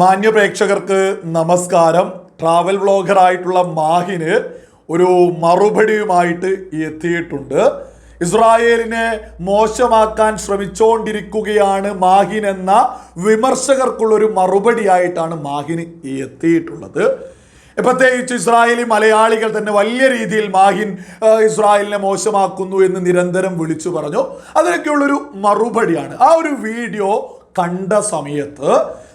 മാന്യ പ്രേക്ഷകർക്ക് നമസ്കാരം. ട്രാവൽ വ്ളോഗറായിട്ടുള്ള മാഹിന് ഒരു മറുപടിയുമായിട്ട് എത്തിയിട്ടുണ്ട്. ഇസ്രായേലിനെ മോശമാക്കാൻ ശ്രമിച്ചുകൊണ്ടിരിക്കുകയാണ് മാഹിൻ എന്ന വിമർശകർക്കുള്ളൊരു മറുപടിയായിട്ടാണ് മാഹിന് എത്തിയിട്ടുള്ളത്. പ്രത്യേകിച്ച് ഇസ്രായേലി മലയാളികൾ തന്നെ വലിയ രീതിയിൽ മാഹിൻ ഇസ്രായേലിനെ മോശമാക്കുന്നു എന്ന് നിരന്തരം വിളിച്ചു പറഞ്ഞു. അതിനൊക്കെയുള്ളൊരു മറുപടിയാണ്. ആ ഒരു വീഡിയോ കണ്ട സമയത്ത്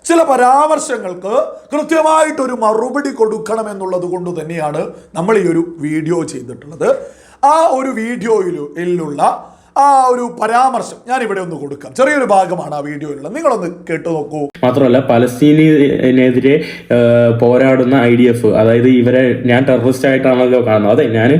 ചില പരാമർശങ്ങൾക്ക് കൃത്യമായിട്ടൊരു മറുപടി കൊടുക്കണമെന്നുള്ളത് കൊണ്ട് തന്നെയാണ് നമ്മൾ ഈ ഒരു വീഡിയോ ചെയ്തിട്ടുള്ളത്. ആ ഒരു വീഡിയോയിലുള്ള ആ ഒരു പരാമർശം ഞാൻ ഇവിടെ ഒന്ന് കൊടുക്കാം. ചെറിയൊരു ഭാഗമാണ് ആ വീഡിയോയിലുള്ളത് നിങ്ങളൊന്ന് കേട്ടു നോക്കൂ. മാത്രമല്ല പലസ്തീനെതിരെ പോരാടുന്ന ഐ ഡി എഫ് അതായത് ഇവരെ ഞാൻ ടെററിസ്റ്റ് ആയിട്ടാണല്ലോ കാണുന്നത്. അതെ ഞാൻ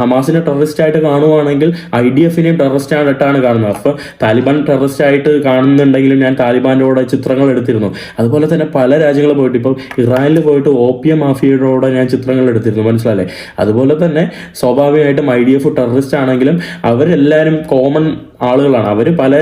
ഹമാസിനെ ടെററിസ്റ്റ് ആയിട്ട് കാണുവാണെങ്കിൽ ഐ ഡി എഫിനെയും ടെററിസ്റ്റ് ആയിട്ടാണ് കാണുന്നത്. അപ്പൊ താലിബാൻ ടെററിസ്റ്റ് ആയിട്ട് കാണുന്നുണ്ടെങ്കിലും ഞാൻ താലിബാന്റെ കൂടെ ചിത്രങ്ങൾ എടുത്തിരുന്നു. അതുപോലെ തന്നെ പല രാജ്യങ്ങളിൽ പോയിട്ട് ഇപ്പം ഇറാനിൽ പോയിട്ട് ഓപ്പിയം മാഫിയയുടെ കൂടെ ഞാൻ ചിത്രങ്ങൾ എടുത്തിരുന്നു. മനസ്സിലല്ലേ അതുപോലെ തന്നെ സ്വാഭാവികമായിട്ടും ഐ ഡി എഫ് ടെററിസ്റ്റ് ആണെങ്കിലും അവരെല്ലാവരും കോമൺ ആളുകളാണ്. അവർ പല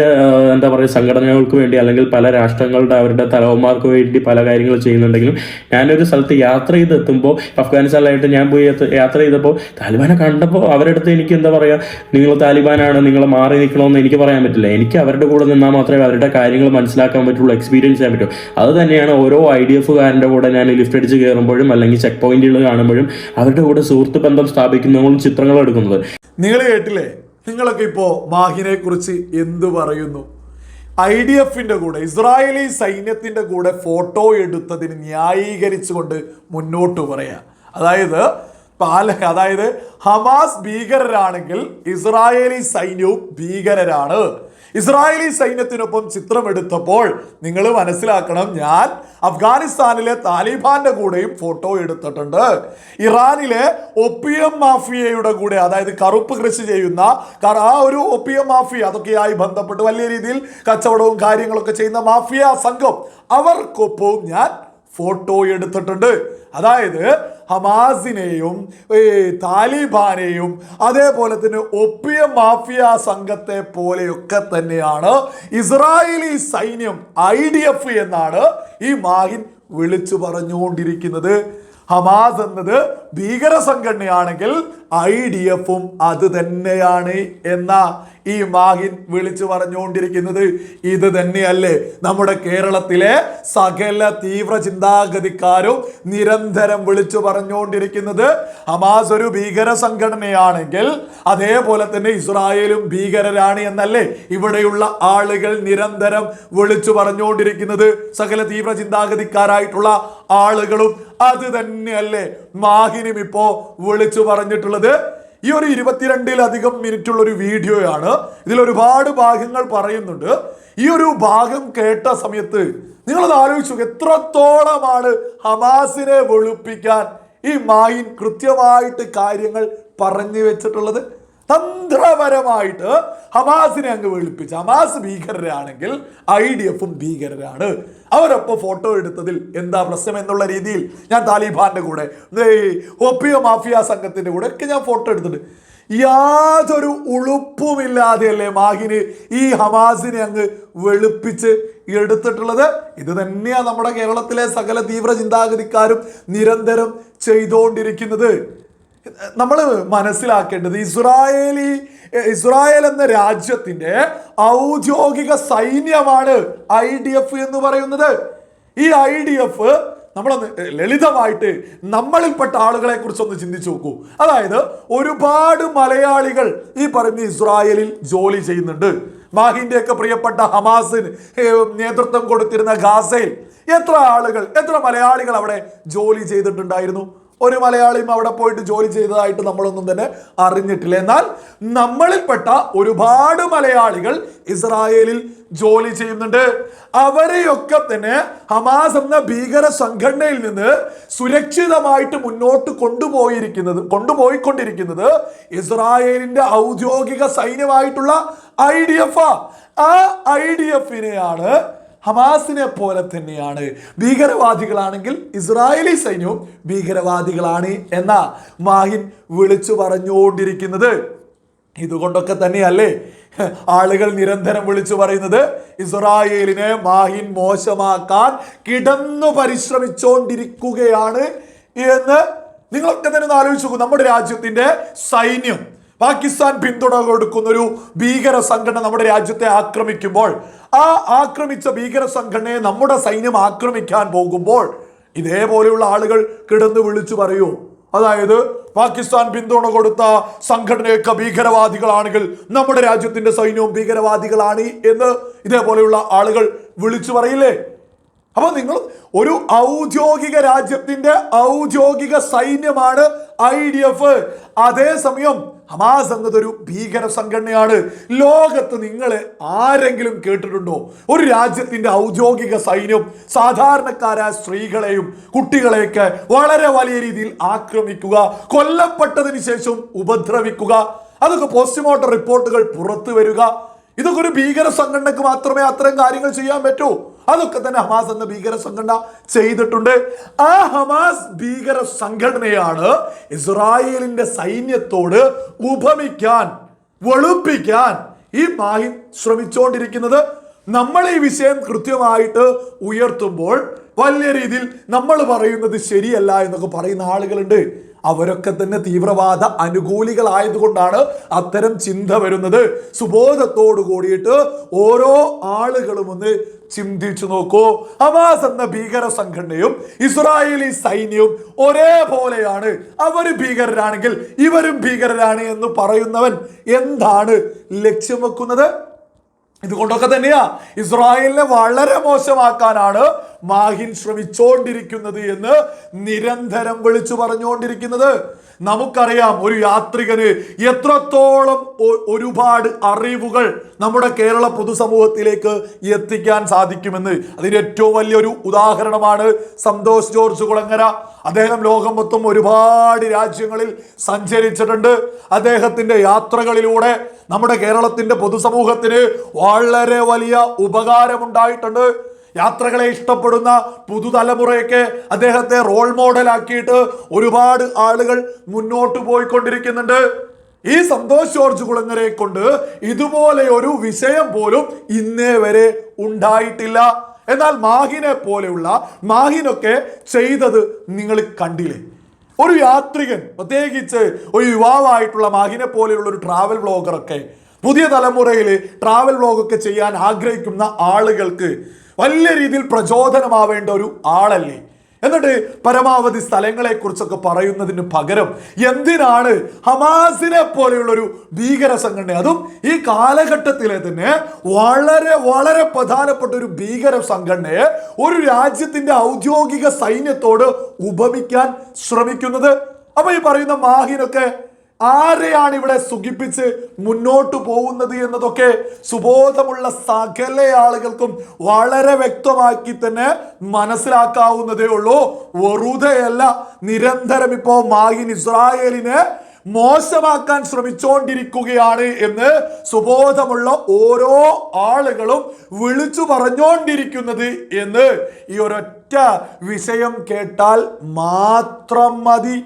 എന്താ പറയുക സംഘടനകൾക്ക് വേണ്ടി അല്ലെങ്കിൽ പല രാഷ്ട്രങ്ങളുടെ അവരുടെ തലവന്മാർക്ക് വേണ്ടി പല കാര്യങ്ങൾ ചെയ്യുന്നുണ്ടെങ്കിലും ഞാനൊരു സ്ഥലത്ത് യാത്ര ചെയ്തെത്തുമ്പോൾ അഫ്ഗാനിസ്ഥാനിലായിട്ട് ഞാൻ പോയി യാത്ര ചെയ്തപ്പോൾ താലിബാനെ കണ്ടപ്പോൾ അവരുടെ അടുത്ത് എനിക്ക് എന്താ പറയുക നിങ്ങൾ താലിബാനാണ് നിങ്ങൾ മാറി നിൽക്കണമെന്ന് എനിക്ക് പറയാൻ പറ്റില്ല. എനിക്ക് അവരുടെ കൂടെ നിന്നാൽ മാത്രമേ അവരുടെ കാര്യങ്ങൾ മനസ്സിലാക്കാൻ പറ്റുള്ളൂ എക്സ്പീരിയൻസ് ചെയ്യാൻ പറ്റൂ. അത് തന്നെയാണ് ഓരോ ഐ ഡി എഫുകാരന്റെ കൂടെ ഞാൻ ലിഫ്റ്റ് അടിച്ച് കയറുമ്പോഴും അല്ലെങ്കിൽ ചെക്ക് പോയിന്റുകൾ കാണുമ്പോഴും അവരുടെ കൂടെ സുഹൃത്ത് ബന്ധം സ്ഥാപിക്കുന്നതും ചിത്രങ്ങൾ എടുക്കുന്നത്. നിങ്ങൾ കേട്ടില്ലേ? നിങ്ങളൊക്കെ ഇപ്പോൾ മാഹിനെ കുറിച്ച് എന്തു പറയുന്നു? ഐ ഡി എഫിന്റെ കൂടെ ഇസ്രായേലി സൈന്യത്തിന്റെ കൂടെ ഫോട്ടോ എടുത്തതിന് ന്യായീകരിച്ചുകൊണ്ട് മുന്നോട്ട് പറയാ. അതായത് പാല അതായത് ഹമാസ് ഭീകരരാണെങ്കിൽ ഇസ്രായേലി സൈന്യവും ഭീകരരാണ്. ഇസ്രായേലി സൈന്യത്തിനൊപ്പം ചിത്രമെടുത്തപ്പോൾ നിങ്ങൾ മനസ്സിലാക്കണം ഞാൻ അഫ്ഗാനിസ്ഥാനിലെ താലിബാന്റെ കൂടെയും ഫോട്ടോ എടുത്തിട്ടുണ്ട്. ഇറാനിലെ ഒപ്പിയം മാഫിയയുടെ കൂടെ അതായത് കറുപ്പ് കൃഷി ചെയ്യുന്ന ആ ഒരു ഒപ്പിയം മാഫിയ അതൊക്കെയായി ബന്ധപ്പെട്ട് വലിയ രീതിയിൽ കച്ചവടവും കാര്യങ്ങളൊക്കെ ചെയ്യുന്ന മാഫിയ സംഘം. അവർക്കൊപ്പവും ഞാൻ ഫോട്ടോ എടുത്തിട്ടുണ്ട്. അതായത് ഹമാസിനെയും ഈ താലിബാനെയും അതേപോലെ തന്നെ ഒപ്പിയ മാഫിയ സംഘത്തെ പോലെയൊക്കെ തന്നെയാണ് ഇസ്രായേലി സൈന്യം ഐ ഡി എഫ് എന്നാണ് ഈ മാഹിൻ വിളിച്ചു പറഞ്ഞുകൊണ്ടിരിക്കുന്നത്. ഹമാസ് എന്നത് ഭീകര സംഘടനയാണെങ്കിൽ ഐ ഡി എഫും അത് തന്നെയാണ് എന്ന ഈ മാഹിൻ വിളിച്ചു പറഞ്ഞുകൊണ്ടിരിക്കുന്നത്. ഇത് തന്നെയല്ലേ നമ്മുടെ കേരളത്തിലെ സകല തീവ്ര ചിന്താഗതിക്കാരും നിരന്തരം വിളിച്ചു പറഞ്ഞുകൊണ്ടിരിക്കുന്നത്. ഹമാസ് ഒരു ഭീകര സംഘടനയാണെങ്കിൽ അതേപോലെ തന്നെ ഇസ്രായേലും ഭീകരരാണ് എന്നല്ലേ ഇവിടെയുള്ള ആളുകൾ നിരന്തരം വിളിച്ചു പറഞ്ഞുകൊണ്ടിരിക്കുന്നത്. സകല തീവ്ര ചിന്താഗതിക്കാരായിട്ടുള്ള ആളുകളും അത് തന്നെയല്ലേ മാഹിനും ഇപ്പോ വിളിച്ചു പറഞ്ഞിട്ടുള്ളത് ഈ ഒരു ഇരുപത്തിരണ്ടിലധികം മിനിറ്റുള്ള ഒരു വീഡിയോയാണ്. ഇതിൽ ഒരുപാട് ഭാഗങ്ങൾ പറയുന്നുണ്ട്. ഈ ഒരു ഭാഗം കേട്ട സമയത്ത് നിങ്ങളത് ആലോചിച്ചു എത്രത്തോളമാണ് ഹമാസിനെ വെളുപ്പിക്കാൻ ഈ മായിൻ കൃത്യമായിട്ട് കാര്യങ്ങൾ പറഞ്ഞു വെച്ചിട്ടുള്ളത്? തന്ത്രപരമായിട്ട് ഹമാസിനെ അങ്ങ് വെളുപ്പിച്ച് ഹമാസ് ഭീകരരാണെങ്കിൽ ഐ ഡി എഫും ഭീകരരാണ്. അവരൊപ്പം ഫോട്ടോ എടുത്തതിൽ എന്താ പ്രശ്നം എന്നുള്ള രീതിയിൽ ഞാൻ താലിബാന്റെ കൂടെ ഒപ്പിയോ മാഫിയ സംഘത്തിന്റെ കൂടെ ഒക്കെ ഞാൻ ഫോട്ടോ എടുത്തിട്ടുണ്ട്. യാതൊരു ഉളുപ്പുമില്ലാതെയല്ലേ മാഹിന് ഈ ഹമാസിനെ അങ്ങ് വെളുപ്പിച്ച് എടുത്തിട്ടുള്ളത്? ഇത് തന്നെയാണ് നമ്മുടെ കേരളത്തിലെ സകല തീവ്ര ചിന്താഗതിക്കാരും നിരന്തരം ചെയ്തുകൊണ്ടിരിക്കുന്നത് നമ്മൾ മനസ്സിലാക്കേണ്ടത് ഇസ്രായേലി ഇസ്രായേൽ എന്ന രാജ്യത്തിന്റെ ഔദ്യോഗിക സൈന്യമാണ് ഐ ഡി എഫ് എന്ന് പറയുന്നത്. ഈ ഐ ഡി എഫ് നമ്മളൊന്ന് ലളിതമായിട്ട് നമ്മളിൽപ്പെട്ട ആളുകളെ കുറിച്ചൊന്ന് ചിന്തിച്ചു നോക്കൂ. അതായത് ഒരുപാട് മലയാളികൾ ഈ പറയുന്ന ഇസ്രായേലിൽ ജോലി ചെയ്യുന്നുണ്ട്. മാഹിന്റെ ഒക്കെ പ്രിയപ്പെട്ട ഹമാസിന് നേതൃത്വം കൊടുത്തിരുന്ന ഗാസയിൽ എത്ര ആളുകൾ എത്ര മലയാളികൾ അവിടെ ജോലി ചെയ്തിട്ടുണ്ടായിരുന്നു? ഒരു മലയാളിയും അവിടെ പോയിട്ട് ജോലി ചെയ്തതായിട്ട് നമ്മളൊന്നും തന്നെ അറിഞ്ഞിട്ടില്ല. എന്നാൽ നമ്മളിൽപ്പെട്ട ഒരുപാട് മലയാളികൾ ഇസ്രായേലിൽ ജോലി ചെയ്യുന്നുണ്ട്. അവരെയൊക്കെ തന്നെ ഹമാസ് എന്ന ഭീകര സംഘടനയിൽ നിന്ന് സുരക്ഷിതമായിട്ട് മുന്നോട്ട് കൊണ്ടുപോയിരിക്കുന്നത് കൊണ്ടുപോയിക്കൊണ്ടിരിക്കുന്നത് ഇസ്രായേലിന്റെ ഔദ്യോഗിക സൈന്യമായിട്ടുള്ള ഐ ഡി എഫ് ആ ഐ ഡി എഫിനെയാണ് ഹമാസിനെ പോലെ തന്നെയാണ് ഭീകരവാദികളാണെങ്കിൽ ഇസ്രായേലി സൈന്യവും ഭീകരവാദികളാണ് എന്ന മാഹിൻ വിളിച്ചു പറഞ്ഞുകൊണ്ടിരിക്കുന്നത്. ഇതുകൊണ്ടൊക്കെ തന്നെയല്ലേ ആളുകൾ നിരന്തരം വിളിച്ചു പറയുന്നത്? ഇസ്രായേലിനെ മാഹിൻ മോശമാക്കാൻ കിടന്നു പരിശ്രമിച്ചുകൊണ്ടിരിക്കുകയാണ് എന്ന് നിങ്ങളൊക്കെ തന്നെ ഒന്ന് നമ്മുടെ രാജ്യത്തിന്റെ സൈന്യം പാകിസ്ഥാൻ പിന്തുണ കൊടുക്കുന്ന ഒരു ഭീകര സംഘടന നമ്മുടെ രാജ്യത്തെ ആക്രമിക്കുമ്പോൾ ആ ആക്രമിച്ച ഭീകര സംഘടനയെ നമ്മുടെ സൈന്യം ആക്രമിക്കാൻ പോകുമ്പോൾ ഇതേപോലെയുള്ള ആളുകൾ കിടന്ന് വിളിച്ചു പറയൂ. അതായത് പാകിസ്ഥാൻ പിന്തുണ കൊടുത്ത സംഘടനയൊക്കെ ഭീകരവാദികളാണെങ്കിൽ നമ്മുടെ രാജ്യത്തിന്റെ സൈന്യവും ഭീകരവാദികളാണ് എന്ന് ഇതേപോലെയുള്ള ആളുകൾ വിളിച്ചു പറയില്ലേ? അപ്പൊ നിങ്ങൾ ഒരു ഔദ്യോഗിക രാജ്യത്തിന്റെ ഔദ്യോഗിക സൈന്യമാണ് ഐ ഡി എഫ്. അതേസമയം ഹമാസ് എന്നതൊരു ഭീകര സംഘടനയാണ്. ലോകത്ത് നിങ്ങൾ ആരെങ്കിലും കേട്ടിട്ടുണ്ടോ? ഒരു രാജ്യത്തിന്റെ ഔദ്യോഗിക സൈന്യം സാധാരണക്കാരായ സ്ത്രീകളെയും കുട്ടികളെയൊക്കെ വളരെ വലിയ രീതിയിൽ ആക്രമിക്കുക കൊല്ലപ്പെട്ടതിന് ശേഷം ഉപദ്രവിക്കുക അതൊക്കെ പോസ്റ്റ്മോർട്ടം റിപ്പോർട്ടുകൾ പുറത്തു വരിക. ഇതൊക്കെ ഒരു ഭീകര സംഘടനക്ക് മാത്രമേ അത്തരം കാര്യങ്ങൾ ചെയ്യാൻ പറ്റൂ. അതൊക്കെ തന്നെ ഹമാസ് എന്ന ഭീകര സംഘടന ചെയ്തിട്ടുണ്ട്. ആ ഹമാസ് ഭീകര സംഘടനയാണ് ഇസ്രായേലിന്റെ സൈന്യത്തോട് ഉപമിക്കാൻ വെളുപ്പിക്കാൻ ഈ മാഹി ശ്രമിച്ചുകൊണ്ടിരിക്കുന്നത് നമ്മൾ ഈ വിഷയം കൃത്യമായിട്ട് ഉയർത്തുമ്പോൾ വലിയ രീതിയിൽ നമ്മൾ പറയുന്നത് ശരിയല്ല എന്നൊക്കെ പറയുന്ന ആളുകളുണ്ട്. അവരൊക്കെ തന്നെ തീവ്രവാദ അനുകൂലികളായതുകൊണ്ടാണ് അത്തരം ചിന്ത വരുന്നത്. സുബോധത്തോടു കൂടിയിട്ട് ഓരോ ആളുകളും ഒന്ന് ചിന്തിച്ചു നോക്കൂ. ഹമാസ് എന്ന ഭീകര സംഘടനയും ഇസ്രായേലി സൈന്യവും ഒരേപോലെയാണ്. അവർ ഭീകരരാണെങ്കിൽ ഇവരും ഭീകരരാണ് എന്ന് പറയുന്നവൻ എന്താണ് ലക്ഷ്യം വെക്കുന്നത്? ഇതുകൊണ്ടൊക്കെ തന്നെയാ. ഇസ്രായേലിനെ വളരെ മോശമാക്കാനാണ് മാഹിൻ ശ്രമിച്ചുകൊണ്ടിരിക്കുന്നത് എന്ന് നിരന്തരം വിളിച്ചു പറഞ്ഞുകൊണ്ടിരിക്കുന്നത്. നമുക്കറിയാം ഒരു യാത്രികന് എത്രത്തോളം ഒരുപാട് അറിവുകൾ നമ്മുടെ കേരള പൊതുസമൂഹത്തിലേക്ക് എത്തിക്കാൻ സാധിക്കുമെന്ന്. അതിന് ഏറ്റവും വലിയൊരു ഉദാഹരണമാണ് സന്തോഷ് ജോർജ് കുളങ്ങര. അദ്ദേഹം ലോകം മൊത്തം ഒരുപാട് രാജ്യങ്ങളിൽ സഞ്ചരിച്ചിട്ടുണ്ട്. അദ്ദേഹത്തിന്റെ യാത്രകളിലൂടെ നമ്മുടെ കേരളത്തിന്റെ പൊതുസമൂഹത്തിന് വളരെ വലിയ ഉപകാരമുണ്ടായിട്ടുണ്ട്. യാത്രകളെ ഇഷ്ടപ്പെടുന്ന പുതുതലമുറയൊക്കെ അദ്ദേഹത്തെ റോൾ മോഡലാക്കിയിട്ട് ഒരുപാട് ആളുകൾ മുന്നോട്ട് പോയിക്കൊണ്ടിരിക്കുന്നുണ്ട്. ഈ സന്തോഷ് ജോർജ് കുളങ്ങരെ കൊണ്ട് ഇതുപോലെ ഒരു വിഷയം പോലും ഇന്നേ വരെ ഉണ്ടായിട്ടില്ല. എന്നാൽ മാഹിനെ പോലെയുള്ള മാഹിനൊക്കെ ചെയ്തത് നിങ്ങൾ കണ്ടില്ലേ? ഒരു യാത്രികൻ പ്രത്യേകിച്ച് ഒരു യുവാവായിട്ടുള്ള മാഹിനെ പോലെയുള്ള ഒരു ട്രാവൽ വ്ളോഗറൊക്കെ പുതിയ തലമുറയിൽ ട്രാവൽ വ്ളോഗൊക്കെ ചെയ്യാൻ ആഗ്രഹിക്കുന്ന ആളുകൾക്ക് വലിയ രീതിയിൽ പ്രചോദനമാവേണ്ട ഒരു ആളല്ലേ? എന്നിട്ട് പരമാവധി സ്ഥലങ്ങളെക്കുറിച്ചൊക്കെ പറയുന്നതിന് പകരം എന്തിനാണ് ഹമാസിനെ പോലെയുള്ളൊരു ഭീകര സംഘടന? അതും ഈ കാലഘട്ടത്തിലെ തന്നെ വളരെ വളരെ പ്രധാനപ്പെട്ട ഒരു ഭീകര സംഘടനയെ ഒരു രാജ്യത്തിന്റെ ഔദ്യോഗിക സൈന്യത്തോട് ഉപമിക്കാൻ ശ്രമിക്കുന്നത്. അപ്പോൾ ഈ പറയുന്ന മാഹിനൊക്കെ ആരെയാണ് ഇവിടെ സുഖിപ്പിച്ച് മുന്നോട്ട് പോകുന്നത് എന്നതൊക്കെ സുബോധമുള്ള സകല ആളുകൾക്കും വളരെ വ്യക്തമാക്കി തന്നെ മനസ്സിലാക്കാവുന്നതേ ഉള്ളൂ. വെറുതെയല്ല നിരന്തരം ഇപ്പോ മാഹിൻ ഇസ്രായേലിനെ മോശമാക്കാൻ ശ്രമിച്ചുകൊണ്ടിരിക്കുകയാണ് എന്ന് സുബോധമുള്ള ഓരോ ആളുകളും വിളിച്ചു പറഞ്ഞുകൊണ്ടിരിക്കുന്നത് എന്ന് ഈ ഒരൊറ്റ വിഷയം കേട്ടാൽ മാത്രം മതി.